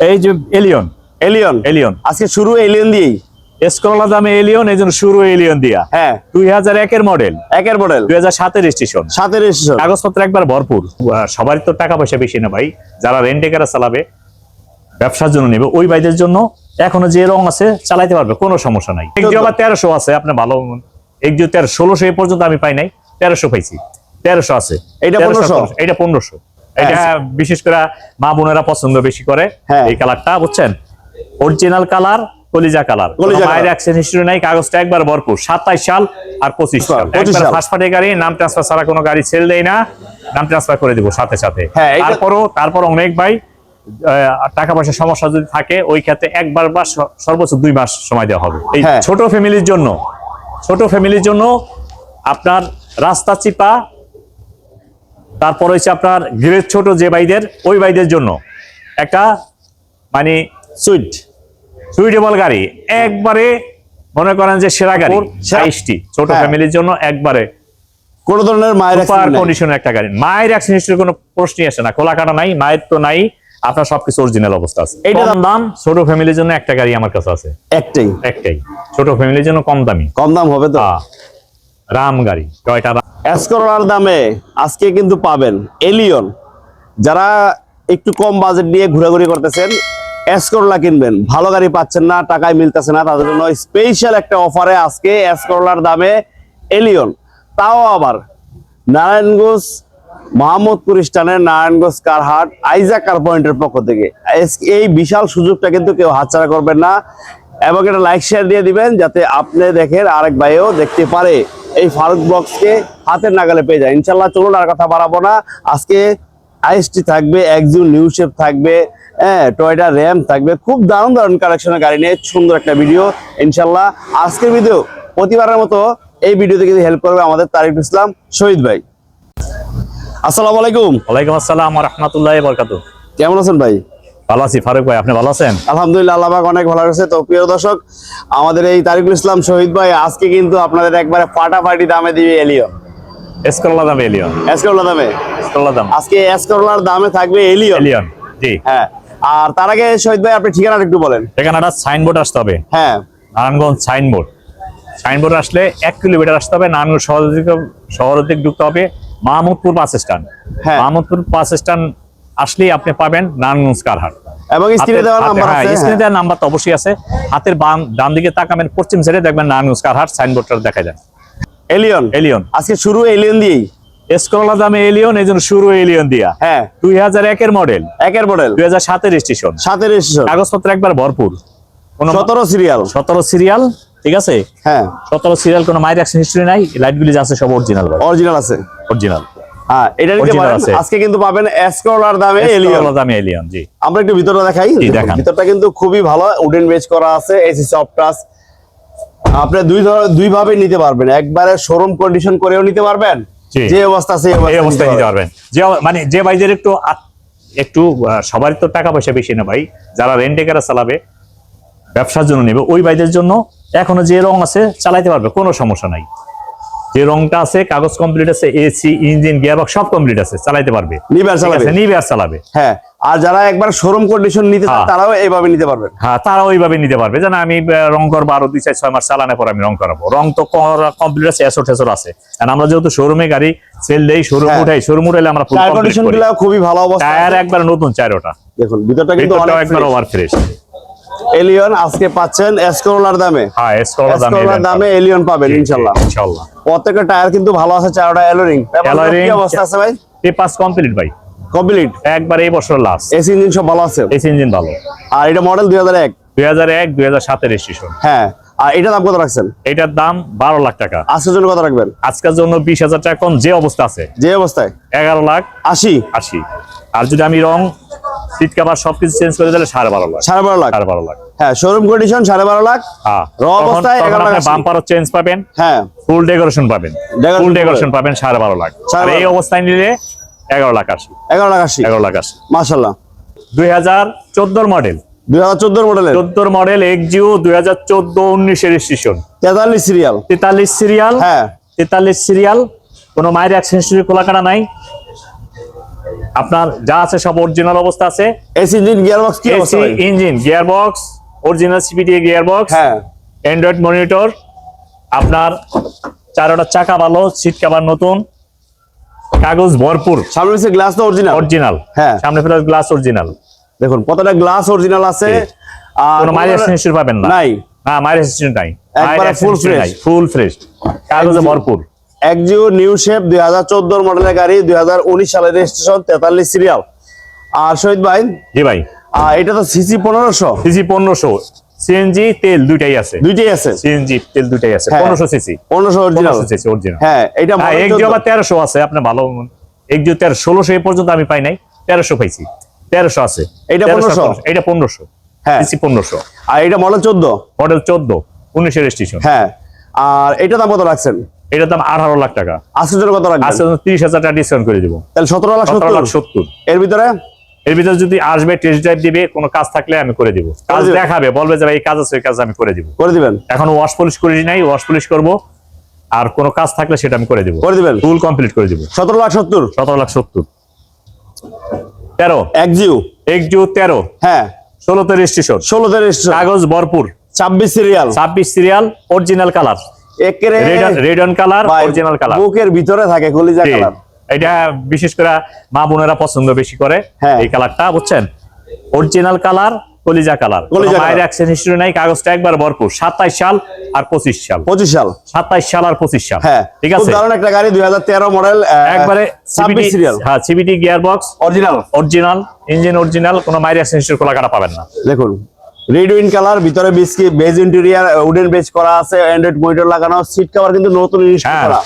এই যে Allion Allion Allion আজকে শুরু এলিয়ন দিয়েই। দামে এলিয়ন এই জন্য শুরু এলিয়ন দিয়া। হ্যাঁ। দুই হাজার একের মডেল একের মডেল দুই হাজার সাতের স্টেশন সাতের স্টেশন কাগজপত্র একবার ভরপুর। সবারই তো টাকা পয়সা বেশি না ভাই। যারা রেন্টে কারা চালাবে ব্যবসার জন্য নেবে ওই ভাইদের জন্য এখনও যে রং আছে চালাইতে পারবে কোনো সমস্যা নাই। একজো আবার তেরোশো আছে আপনার ভালো একজো তেরো ষোলোশো এ পর্যন্ত আমি পাই নাই তেরোশো পাইছি। তেরোশো আছে। এটা পনেরোশো? এটা পনেরোশো। এটা বিশেষ করে মা বোনেরা পছন্দ বেশি করে হ্যাঁ। এই কালারটা বুঝছেন? অরিজিনাল কালার কলিজা কালার। কলিজা মায়ের colour। অ্যাক্সিডেন্ট হিস্ট্রি নাই কাগজটা একবার ভরপুর। সাতাইশ সাল আর পঁচিশ সাল। একবার পার্টি গাড়ি নাম ট্রান্সফার ছাড়া কোনো গাড়ি সেল দেয় না। নাম ট্রান্সফার করে দিব সাথে সাথে। হ্যাঁ, তারপরও তারপর অনেক ভাই টাকা পয়সার সমস্যা যদি থাকে ওই ক্ষেত্রে একবার বা সর্বোচ্চ দুই মাস সময় দেওয়া হবে। এই হ্যাঁ। ছোট ফ্যামিলির জন্য ছোট ফ্যামিলির জন্য আপনার রাস্তা চিপা তারপর হচ্ছে আপনার গ্রেড ছোট যে ভাইদের ওই ভাইদের জন্য একটা মানে সুইট সুইটেবল গাড়ি। একবারে মনে করেন যে সেরা গাড়ি সাইজটি ছোট হ্যাঁ। ফ্যামিলির জন্য একবারে কোন ধরনের মায়ের কন্ডিশনের একটা গাড়ি। মায়ের অ্যাক্সিডেন্ট হিস্ট্রির কোনো প্রশ্নই আসে না। খোলা কাটা নাই মায়ের তো নাই আপনার সবকিছু অরিজিনাল অবস্থা আছে। এইটা দাম? ছোট ফ্যামিলির জন্য একটা গাড়ি আমার কাছে আছে। একটাই? একটাই। ছোট ফ্যামিলির জন্য কম দামি। কম দাম হবে তো? আহ, রাম গাড়ি। টয়টা। দামে আজকে কিন্তু পাবেন এলিয়ন যারা একটু কম বাজেট নিয়ে ঘোরাঘুরি করতেছেন এসকরোলা কিনবেন। ভালো গাড়ি পাচ্ছেন না, টাকায় মিলতেছে না, তাদের জন্য স্পেশাল একটা অফারে আজকে এসকরোলার দামে এলিয়ন তাও আবার নারায়ণগঞ্জ মোহাম্মদপুর স্টানের নারায়ণগঞ্জ কারহাট আইজা কার পয়েন্টের পক্ষ থেকে। এই বিশাল সুযোগটা কিন্তু কেউ হাতছাড়া করবেন না। এবং এটা লাইক শেয়ার দিয়ে দিবেন, যাতে আপনি দেখেন আরেক ভাইও দেখতে পারে। এই ফারুক ব্লগসকে হাতের নাগালে পেয়ে যায়। ইনশাল্লাহ চলুন আর কথা বাড়াবো না। আজকে আইএসটি থাকবে একজন নিউ শেপ থাকবে হ্যাঁ টয়টা র্যাম থাকবে। খুব দারুণ দারুণ কালেকশনের গাড়ি নিয়ে সুন্দর একটা ভিডিও ইনশাল্লাহ আজকের ভিডিও প্রতিবারের মতো এই ভিডিওতে কিন্তু হেল্প করবে আমাদের তারিক ইসলাম শহীদ ভাই। আসসালামু আলাইকুম। ওয়ালাইকুম আসসালাম রহমতুল্লাহ বরকাত কেমন আছেন ভাই? ভালো আছি। ফারুক ভাই আপনি ভালো আছেন? আলহামদুলিল্লাহ আল্লাহ পাক অনেক ভালো আছে তো প্রিয় দর্শক আমাদের এই তারিকুল ইসলাম শহীদ ভাই আজকে কিন্তু আপনাদের একবারে ফাটাফাটি দামে দিবে এলিয়ন এসকরলা দাম এলিয়ন। এসকরোলা দামে? এসকরলা দাম। আজকে এসকরোলার দামে থাকবে এলিয়ন। এলিয়ন জি। হ্যাঁ আর তার আগে শহীদ ভাই আপনি ঠিকানাটা একটু বলেন। একটা সাইনবোর্ড আসতে হবে। হ্যাঁ। নারায়ণগঞ্জ সাইনবোর্ড। সাইনবোর্ড আসলে এক কিলোমিটার আসতে হবে নারায়ণগঞ্জ শহর শহরের দিকে ঢুকতে হবে। Mahmudpur bus stand. হ্যাঁ। মাহমুদপুর বাস স্ট্যান্ড আসলেই আপনি পাবেন নারায়ণগঞ্জ কারহাট। এবং স্ক্রিনে দেওয়া নাম্বার আছে স্ক্রিনে হ্যাঁ। দেওয়া নাম্বার তো অবশ্যই আছে। হাতের বাম ডান দিকে তাকাবেন পশ্চিম সাইডে দেখবেন নারায়ণগঞ্জ কারহাট সাইনবোর্ডটা দেখা যায় এলিয়ন। এলিয়ন। আজকে শুরু এলিয়ন দিয়েই। এসকরলা দামে এলিয়ন এই জন্য শুরু এলিয়ন দিয়া। হ্যাঁ। দুই হাজার একের মডেল একের মডেল দুই হাজার সাতের স্টেশন সাতের স্টেশন কাগজপত্র একবার ভরপুর। সতেরো সিরিয়াল সতেরো সিরিয়াল ঠিক আছে? হ্যাঁ। সতেরো সিরিয়াল কোনো মাইর অ্যাকশন হিস্ট্রি নাই লাইটগুলি যা আছে সব অরিজিনাল অরিজিনাল আছে। অরিজিনাল হ্যাঁ এটা নিতে পারেন। আজকে কিন্তু পাবেন এসকরোলার দামে এলিয়ন দামে এলিয়ন জি। আমরা একটু ভিতরটা দেখাই। ভিতরটা কিন্তু খুবই ভালো উডেন বেজ করা আছে এসি সফট টাচ আপনি দুই দুই ভাবে নিতে পারবেন। একবারে শোরুম কন্ডিশন করেও নিতে পারবেন। যে অবস্থা আছে এই অবস্থায় নিতে পারবেন। যে মানে যে ভাইদের একটু একটু সবারই তো টাকা পয়সা বেশি না ভাই। যারা রেন্টেকারা চালাবে ব্যবসার জন্য নেবে ওই ভাইদের জন্য এখনও যে রং আছে চালাইতে পারবে কোনো সমস্যা নাই। যে রংটা আছে কাগজ কমপ্লিট আছে এসি ইঞ্জিন গিয়ার সব কমপ্লিট আছে চালাইতে পারবে। নিবে আর চালাবে। আছে, নিবে আর চালাবে। হ্যাঁ আর যারা একবার শোরুম কন্ডিশন নিতে চান হ্যাঁ। তারাও এইভাবে নিতে পারবেন হ্যাঁ তারা ওইভাবে নিতে পারবে। যেন আমি রং করব আরও দুই চার ছয় মাস চালানোর পর আমি রং করাবো। রং তো কমপ্লিট আছে এসো টেসর আছে। আর আমরা যেহেতু শোরুমে গাড়ি সেল দেই শোরুম হ্যাঁ। উঠাই শোরুম উঠাইলে আমরা ফুল কন্ডিশনগুলো খুবই ভালো অবস্থা। টায়ার একবার নতুন চার ওটা দেখুন ভিতরটা কিন্তু অনেক একবার ওভার ফ্রেশ এলিয়ন আজকে পাচ্ছেন এসকরোলার দামে। হ্যাঁ এসকোলা দামে এসকরোলার দামে এলিয়ন পাবেন ইনশাল্লাহ। ইনশাআল্লাহ প্রত্যেকটা টায়ার কিন্তু ভালো আছে চারটা এলোরিং Alloying, কি অবস্থা আছে ভাই? এই পাস কমপ্লিট ভাই। কমপ্লিট একবার এই বছর লাস্ট এসি ইঞ্জিন সব ভালো আছে? এসি ইঞ্জিন ভালো। আর এটা মডেল দুই হাজার এক? দুই হাজার এক দুই হাজার সাতের রেজিস্ট্রেশন হ্যাঁ। আর এটা দাম কত রাখছেন? এটার দাম বারো লাখ টাকা। আজকের জন্য কত রাখবেন? আজকের জন্য বিশ হাজার টাকা কম যে অবস্থা আছে। যে অবস্থায়? এগারো লাখ আশি? আশি। আর যদি আমি রং সিট কাভার সবকিছু চেঞ্জ করে দিলে সাড়ে বারো লাখ। সাড়ে বারো লাখ। সাড়ে বারো লাখ। হ্যাঁ শোরুম কন্ডিশন সাড়ে বারো লাখ। হ্যাঁ র অবস্থায় এগারো বাম্পারও চেঞ্জ পাবেন। হ্যাঁ। ফুল ডেকোরেশন পাবেন। ফুল। ডেকোরেশন পাবেন। সাড়ে বারো লাখ। আর এই অবস্থায় নিলে এগারো লাখ আশি। এগারো লাখ আশি। এগারো লাখ আশি। মাসাল্লাহ দুই হাজার চোদ্দোর মডেল দুই হাজার চোদ্দোর মডেলের চোদ্দোর মডেল এক্সিও দুই হাজার চোদ্দ উনিশের স্টেশন তেতাল্লিশ সিরিয়াল তেতাল্লিশ সিরিয়াল হ্যাঁ। তেতাল্লিশ সিরিয়াল কোনো মায়ের অ্যাক্সিডেন্ট খোলা কাটা নাই? আপনার যা আছে সব অরিজিনাল অবস্থা আছে। এসি ইঞ্জিন গিয়ার বক্স কি অবস্থা AC engine gear box original CVT gear box হ্যাঁ। অ্যান্ড্রয়েড মনিটর আপনার চারোটা চাকা ভালো সিট কাভার নতুন কাগজ ভরপুর। সামনে পিছে গ্লাস তো অরিজিনাল অরিজিনাল হ্যাঁ। সামনে ফেরার গ্লাস অরিজিনাল দেখুন কতটা গ্লাস অরিজিনাল আছে। আর কোনো মাইলেজ সেন্সর পাবেন না। নাই। না মাইলেজ সেন্সর নাই। একবারে full fresh। ফুল ফ্রেশ কাগজে। ভরপুর। একজিও নিউ শেপ দুই হাজার চোদ্দোর মডেলের গাড়ি দুই হাজার উনিশ সালের রেজিস্ট্রেশন তেতাল্লিশ সিরিয়াল আর শহীদ ভাই? জি ভাই। আহ, এটা তো সিসি পনেরোশো। সিসি পনেরোশো। সিএনজি তেল দুইটাই আছে। দুইটাই আছে? সিএনজি তেল দুইটাই আছে। হ্যাঁ। পনেরোশো সিসি। পনেরোশো অরিজিনাল সিসি অরিজিনাল হ্যাঁ এটা হ্যাঁ 14 আবার তেরোশো আছে আপনি ভালো একজিও তেরো ষোলোশো এই পর্যন্ত আমি পাই নাই। তেরোশো পাইছি। তেরোশো আছে। 1300 1500 এটা পনেরোশো। হ্যাঁ। সিসি পনেরোশো। আর এটা মডেল চোদ্দ? মডেল চোদ্দ। উনিশের রেজিস্ট্রেশন হ্যাঁ। আর এটা দাম কত রাখছেন? এটার দাম আঠারো লাখ টাকা। আজকের জন্য কত তিরিশ হাজার টাকা ডিসকাউন্ট করে দিব। তাহলে সতেরো লাখ সতেরো লাখ সত্তর। এর ভিতরে? এর ভিতরে যদি আসবে টেস্ট ড্রাইভ দিবে কোনো কাজ থাকলে আমি করে দিব। কাজ? দেখাবে বলবে যে ভাই এই কাজ আছে কাজ আমি করে দিব। করে দিবেন? এখন ওয়াশ পলিশ করি নাই ওয়াশ পলিশ করব। আর কোনো কাজ থাকলে সেটা আমি করে দিব। করে দিবেন? ফুল কমপ্লিট করে দিব। সতেরো লাখ সত্তর? সতেরো লাখ সত্তর। তেরো? একজিও একজু তেরো। হ্যাঁ। ষোলোতে রেজিস্ট্রেশন ষোলোতে রেজিস্ট্রেশন কাগজ ভরপুর। ছাব্বিশ সিরিয়াল ছাব্বিশ serial original colour একেরে red on colour original colour বুকের ভিতরে থাকে কলিজা কালার এটা বিশেষ করে মা বোনেরা পছন্দ বেশি করে হ্যাঁ। এই কালারটা বুঝছেন? অরিজিনাল কালার কলিজা কালার মায়ের অ্যাকশন হিস্ট্রি নাই কাগজটা একবার ভরপুর। সাতাইশ সাল আর পঁচিশ সাল। পঁচিশ সাল। সাতাইশ সাল আর পঁচিশ সাল। হ্যাঁ। ঠিক আছে? দারুণ একটা গাড়ি দুই হাজার তেরো মডেল একবারে ছাব্বিশ সিরিয়াল হ্যাঁ CVT gear box original original engine original কোনো মায়ের অ্যাকশন হিস্ট্রি খোলা কাটা পাবেন না। দেখুন রেড উইন কালার ভিতরে বিস্কি বেজ ইন্টেরিয়ার উডেন বেজ করা আছে অ্যান্ড্রয়েড মনিটর লাগানো সিট কভার কিন্তু নতুন ইনস্টল হ্যাঁ। করা।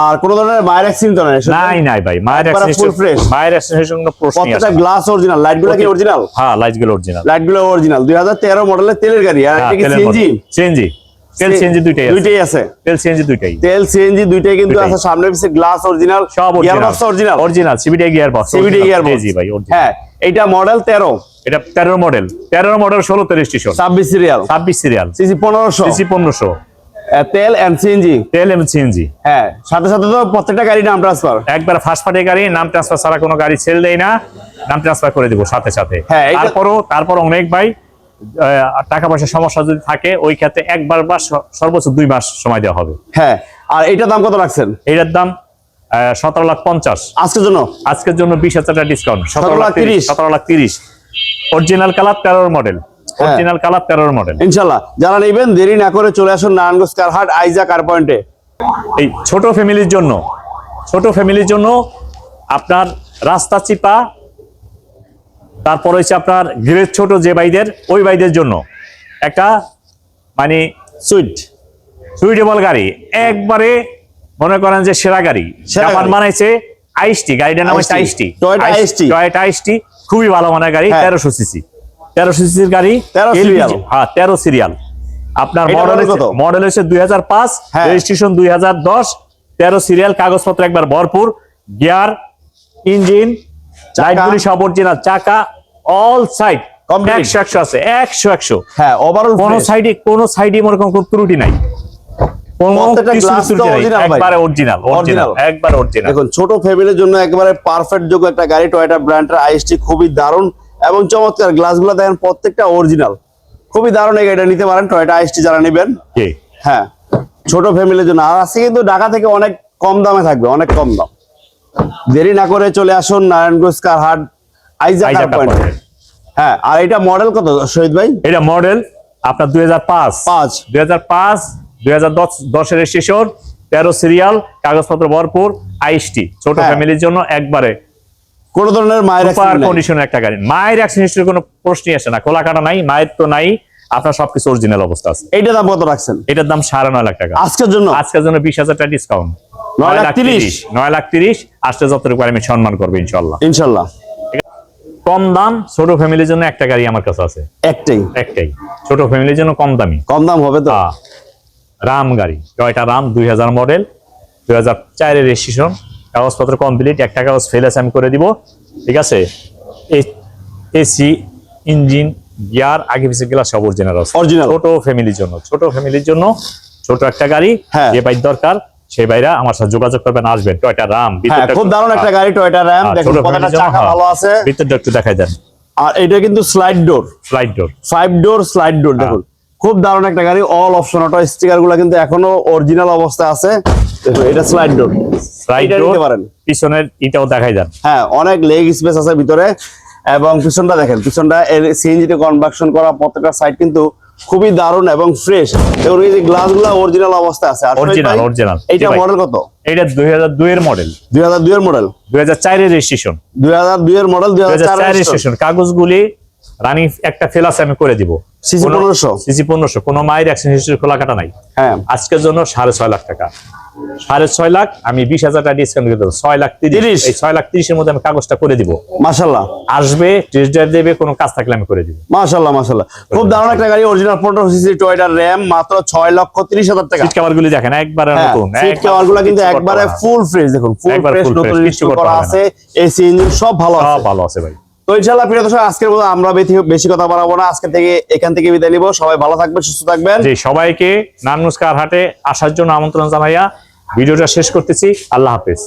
আর কোন ধরনের মায়ের অ্যাক্সিডেন্ট তো নাই নাই নাই ভাই মায়ের full fresh। মায়ের কোনো প্রশ্নই প্রত্যেকটা গ্লাস অরিজিনাল লাইটগুলো কি অরিজিনাল হ্যাঁ লাইটগুলো অরিজিনাল লাইটগুলো অরিজিনাল দুই হাজার তেরো মডেলের তেলের গাড়ি আর এটা কি সিএনজি সিএনজি তেল সিএনজি দুইটাই আছে। দুইটাই আছে। তেল সিএনজি দুইটাই। তেল সিএনজি দুইটাই কিন্তু আছে সামনে পিছে গ্লাস অরিজিনাল সব original original original CVT gear box CVT gear box জি ভাই original। হ্যাঁ এইটা মডেল তেরো। এটা 13 মডেল 13 মডেল 16 তে রেজিস্ট্রেশন ছাব্বিশ সিরিয়াল 26 সিরিয়াল সিসি পনেরোশো। সিসি 1500 তেল এন্ড সিএনজি তেল এম সিএনজি হ্যাঁ সাথে সাথে তো প্রত্যেকটা গাড়ি নাম ট্রান্সফার একবার ফার্স্ট পার্টি গাড়ি নাম ট্রান্সফার ছাড়া কোনো গাড়ি সেল দেয় না। নাম ট্রান্সফার করে দিব সাথে সাথে। হ্যাঁ, তারপরও তারপর অনেক ভাই টাকা পয়সার সমস্যা যদি থাকে ওই ক্ষেত্রে একবার বা সর্বোচ্চ দুই মাস সময় দেওয়া হবে। হ্যাঁ আর এইটার দাম কত রাখছেন? এটার দাম সতেরো লাখ পঞ্চাশ। আজকের জন্য? আজকের জন্য বিশ হাজার টাকা ডিসকাউন্ট সতেরো লাখ। তিরিশ। সতেরো লাখ তিরিশ। অরিজিনাল কালার তেরোর মডেল। অরিজিনাল কালার তেরোর মডেল ইনশাল্লাহ। যারা নেবেন দেরি না করে চলে আসুন নারায়ণগঞ্জ কারহাট আইজা কার পয়েন্টে। এই ছোট ফ্যামিলির জন্য ছোট ফ্যামিলির জন্য আপনার রাস্তা চিপা তারপর হচ্ছে আপনার গ্রেড ছোট যে বাইদের ওই বাইদের জন্য একটা মানে সুইট সুইটেবল গাড়ি। একবারে মনে করেন যে সেরা গাড়ি। গাড়ি। বানাইছে আইসটি গাড়িটার নাম হচ্ছে আইসটি। টয়টা আইসটি। খুবই ভালো মানের গাড়ি হ্যাঁ। তেরোশো সিসি। তেরোশো সিসির গাড়ি 13 LPG হ্যাঁ তেরো সিরিয়াল। আপনার মডেল মডেল হচ্ছে দুই হাজার পাঁচ হ্যাঁ। রেজিস্ট্রেশন দুই হাজার দশ তেরো সিরিয়াল কাগজপত্র একবার ভরপুর গিয়ার ইঞ্জিন লাইটগুলি সব অরিজিনাল চাকা অল সাইড। একশো একশো আছে একশো একশো। হ্যাঁ ওভারঅল কোন সাইডে কোন সাইডে করেন কোনো ত্রুটি নাই। একবারে অরিজিনাল অরিজিনাল Original। অরিজিনাল দেখুন ছোট ফ্যামিলির জন্য একেবারে পারফেক্ট যোগ্য একটা গাড়ি টয়টা ব্র্যান্ডের আইএসটি খুবই দারুণ এবং চমৎকার। গ্লাসগুলো দেখেন প্রত্যেকটা অরিজিনাল খুবই দারুণ এই গাড়িটা নিতে পারেন টয়টা আইএসটি যারা নেবেন। হ্যাঁ ছোট ফ্যামিলির জন্য। আর আজকে কিন্তু ঢাকা থেকে অনেক কম দামে থাকবে অনেক কম দাম। দেরি না করে চলে আসুন নারায়ণগঞ্জ কারহাট আইজা কার পয়েন্ট হ্যাঁ আর এটা মডেল কত শহীদ ভাই? এটা মডেল আপনার দুই হাজার পাঁচ। পাঁচ। দুই হাজার পাঁচ দুই হাজার দশ দশের তেরো সিরিয়াল কাগজপত্র ভরপুর আইসটি ছোট হ্যাঁ। ফ্যামিলির জন্য একবারে কোন ধরনের মায়ের। কন্ডিশনের একটা গাড়ি। মায়ের অ্যাক্সিডেন্টের কোনো প্রশ্নই আসে না। খোলা কাটা নাই মায়ের তো নাই আপনার সবকিছু অরিজিনাল অবস্থা আছে। এইটা দাম কত রাখছেন? এটার দাম সাড়ে নয় লাখ টাকা। আজকের জন্য? আজকের জন্য বিশ হাজার টাকা ডিসকাউন্ট নয় লাখ তিরিশ। নয় লাখ তিরিশ আসতে যতটুকু আমি সম্মান করব ইনশাল্লাহ। ইনশাল্লাহ। কম দাম ছোট ফ্যামিলির জন্য একটা গাড়ি আমার কাছে আছে। একটাই। একটাই। ছোট ফ্যামিলির জন্য কম দামি। কম দাম হবে তো? আহ, রাম গাড়ি। Toyota Raum? দুই হাজার মডেল দুই হাজার চারের রেজিস্ট্রেশন কাগজপত্র কমপ্লিট একটা কাগজ ফেল আছে আমি করে দিব। ঠিক আছে? এসি ইঞ্জিন গিয়ার আগে পিছিয়ে গেলা সব অরিজিনাল Original। ছোট ফ্যামিলির জন্য ছোট ফ্যামিলির জন্য ছোট একটা গাড়ি। হ্যাঁ। যে বাইক দরকার সেই ভাইরা আমার সাথে যোগাযোগ করবেন আসবেন। Toyota Raum? হ্যাঁ খুব দারুণ একটা গাড়ি টয়টা হ্যাঁ, জন্য, চাকা হ্যাঁ। ভালো আছে। ভিতরটা একটু দেখাই দেন। আর এটা কিন্তু slide door slide door five door slide door. দেখুন। খুব দারুণ একটা গাড়ি অল অপশন অটো স্টিকারগুলো কিন্তু এখনও অরিজিনাল অবস্থায় আছে। দেখুন এটা স্লাইড ডোর এটা ডোর নিতে পারেন। পিছনের এটাও দেখাই দেন হ্যাঁ অনেক লেগ স্পেস আছে ভিতরে। এবং পিছনটা দেখেন পিছনটা সিএনজি তে কনভার্সন করা প্রত্যেকটা সাইড কিন্তু খুবই দারুণ এবং ফ্রেশ দেখুন এই যে গ্লাসগুলো অরিজিনাল অবস্থায় আছে। এইটা জি ভাই। মডেল কত? এটা দুই হাজার দুই এর মডেল দুই হাজার দুই এর মডেল দুই হাজার চারের রেজিস্ট্রেশন দুই হাজার দুই এর মডেল দুই দুই হাজার হাজার চার চার রেজিস্ট্রেশন কাগজগুলি রানিং একটা ফেল আছে আমি করে দিব। সিসি পনেরোশো। সিসি পনেরোশো। কোনো মায়ের অ্যাক্সিডেন্ট হিস্ট্রি খোলা কাটা নাই। হ্যাঁ। আজকের জন্য সাড়ে ছয় লাখ টাকা। সাড়ে ছয় লাখ আমি বিশ হাজার টাকা ডিসকাউন্ট করে দেবো। ছয় লাখ তিরিশ। এই ছয় লাখ তিরিশের মধ্যে আমি কাগজটা করে দিব। মাশাল্লাহ। আসবে টেস্ট ড্রাইভ দেবে কোনো কাজ থাকলে আমি করে দিব। মাশাল্লাহ মাশাল্লাহ। খুব দারুণ একটা গাড়ি অরিজিনাল পনেরো সিসি টয়টা র্যাম মাত্র ছয় লক্ষ তিরিশ হাজার টাকা। সিট কভার গুলি দেখেন একবারে হ্যাঁ নতুন। সিট কভারগুলো কিন্তু একবারে ফুল ফ্রেশ দেখুন ফুল ফ্রেশ নতুন করা আছে এসি ইঞ্জিন সব ভালো আছে। ভালো আছে ভাই। তো ইনশাল্লাহ প্রিয় দর্শক, আজকের মতো আমরা বেশি- কথা বাড়াবো না। আজকে থেকে এখান থেকে বিদায় নিব। সবাই ভালো থাকবেন, সুস্থ থাকবেন। যে সবাইকে নানুস্কার হাটে আসার জন্য আমন্ত্রণ জানাইয়া ভিডিওটা শেষ করতেছি। আল্লাহ হাফেজ।